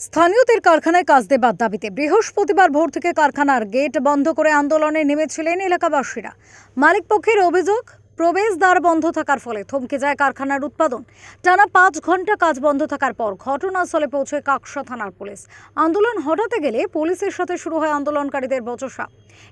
স্থানীয়দের কারখানায় কাজ দেবার দাবিতে বৃহস্পতিবার ভোর থেকে কারখানার গেট বন্ধ করে আন্দোলনে নেমেছিলেন এলাকাবাসীরা। মালিকপক্ষের অভিযোগ প্রবেশদ্বার বন্ধ থাকার ফলে থমকে যায় কারখানার উৎপাদন। টানা পাঁচ ঘণ্টা কাজ বন্ধ থাকার পর ঘটনাস্থলে পৌঁছে কাকসা থানার পুলিশ। আন্দোলন হটাতে গেলে পুলিশের সাথে শুরু হয় আন্দোলনকারীদের বচসা।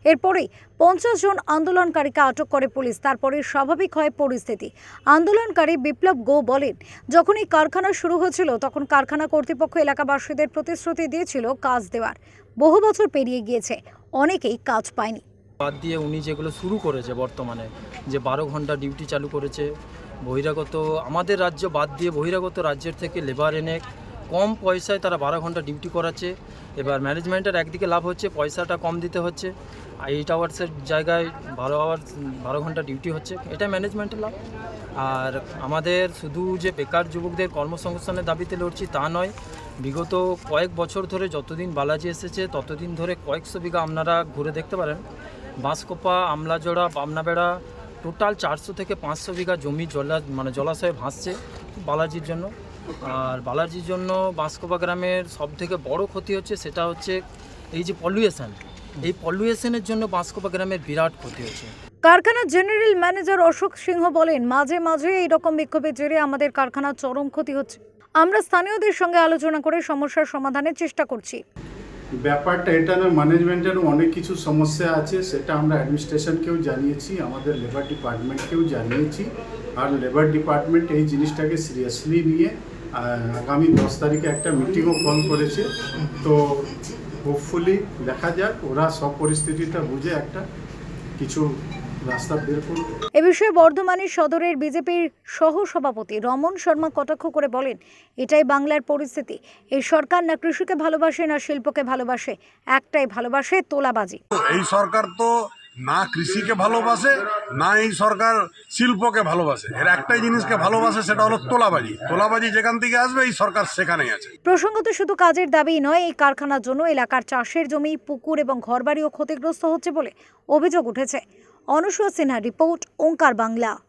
এরপরেই পঞ্চাশ জন আন্দোলনকারীকে আটক করে পুলিশ, তারপরে স্বাভাবিক হয় পরিস্থিতি। আন্দোলনকারী বিপ্লব গো বলেন যখন এই কারখানা শুরু হয়েছিল, তখন কারখানা কর্তৃপক্ষ এলাকাবাসীদের প্রতিশ্রুতি দিয়েছিল কাজ দেওয়ার। বহু বছর পেরিয়ে গিয়েছে, অনেকেই কাজ পায়নি। বাদ দিয়ে উনি যেগুলো শুরু করেছে বর্তমানে, যে বারো ঘণ্টা ডিউটি চালু করেছে, বহিরাগত, আমাদের রাজ্য বাদ দিয়ে বহিরাগত রাজ্যের থেকে লেবার এনে কম পয়সায় তারা বারো ঘণ্টা ডিউটি করাচ্ছে। এবার ম্যানেজমেন্টের একদিকে লাভ হচ্ছে, পয়সাটা কম দিতে হচ্ছে। এইট আওয়ার্সের জায়গায় বারো আওয়ার্স, বারো ঘণ্টা ডিউটি হচ্ছে এটা ম্যানেজমেন্টের লাভ। আর আমাদের শুধু যে বেকার যুবকদের কর্মসংস্থানের দাবিতে লড়ছি তা নয়, বিগত কয়েক বছর ধরে যতদিন বালাজি এসেছে, ততদিন ধরে কয়েকশো বিঘা আপনারা ঘুরে দেখতে পারেন। বাঁশকোপা, আমলাজোড়া বামনাবেড়া টোটাল চারশো থেকে পাঁচশো বিঘা জমি জলা মানে জলাশয়ে ভাসছে বালাজির জন্য। আর বালাজির জন্য বাঁশকোপা গ্রামের সব থেকে বড় ক্ষতি হচ্ছে সেটা হচ্ছে এই যে পলিউশন। এই পলিউশনের জন্য বাঁশকোপা গ্রামের বিরাট ক্ষতি হচ্ছে। কারখানার জেনারেল ম্যানেজার অশোক সিংহ বলেন, মাঝে মাঝে এইরকম বিক্ষোভের জেরে আমাদের কারখানার চরম ক্ষতি হচ্ছে। আমরা স্থানীয়দের সঙ্গে আলোচনা করে সমস্যার সমাধানের চেষ্টা করছি। ব্যাপারটা এটা না ম্যানেজমেন্টের অনেক কিছু সমস্যা আছে, সেটা আমরা অ্যাডমিনিস্ট্রেশনকেও জানিয়েছি, আমাদের লেবার ডিপার্টমেন্টকেও জানিয়েছি, আর লেবার ডিপার্টমেন্ট এই জিনিসটাকে সিরিয়াসলি নিয়ে আগামী দশ তারিখে একটা মিটিংও কল করেছে। তো হোপফুলি দেখা যাক, ওরা সব পরিস্থিতিটা বুঝে একটা কিছু রাস্তা বের করবে এ বিষয়ে বর্ধমানের সদরের বিজেপির সহ সভাপতি রমন শর্মা কটাক্ষ করে বলেন এটাই বাংলার পরিস্থিতি। এই সরকার না কৃষিকে ভালোবাসে না শিল্পকে ভালোবাসে একটাই ভালোবাসে তোলাবাজি। এই সরকার তো না কৃষিকে ভালোবাসে না এই সরকার শিল্পকে ভালোবাসে। এর একটাই জিনিসকে ভালোবাসে সেটা হলো তোলাবাজি। তোলাবাজি যেখান থেকে আসবে এই সরকার সেখানেই আছে। প্রসঙ্গত শুধু কাজের দাবি নয় এই কারখানার জন্য এলাকার চাষের জমি পুকুর এবং ঘরবাড়িও ক্ষতিগ্রস্ত হচ্ছে বলে অভিযোগ উঠেছে। অনুসুয়া সিনহা রিপোর্ট ওঙ্কার বাংলা।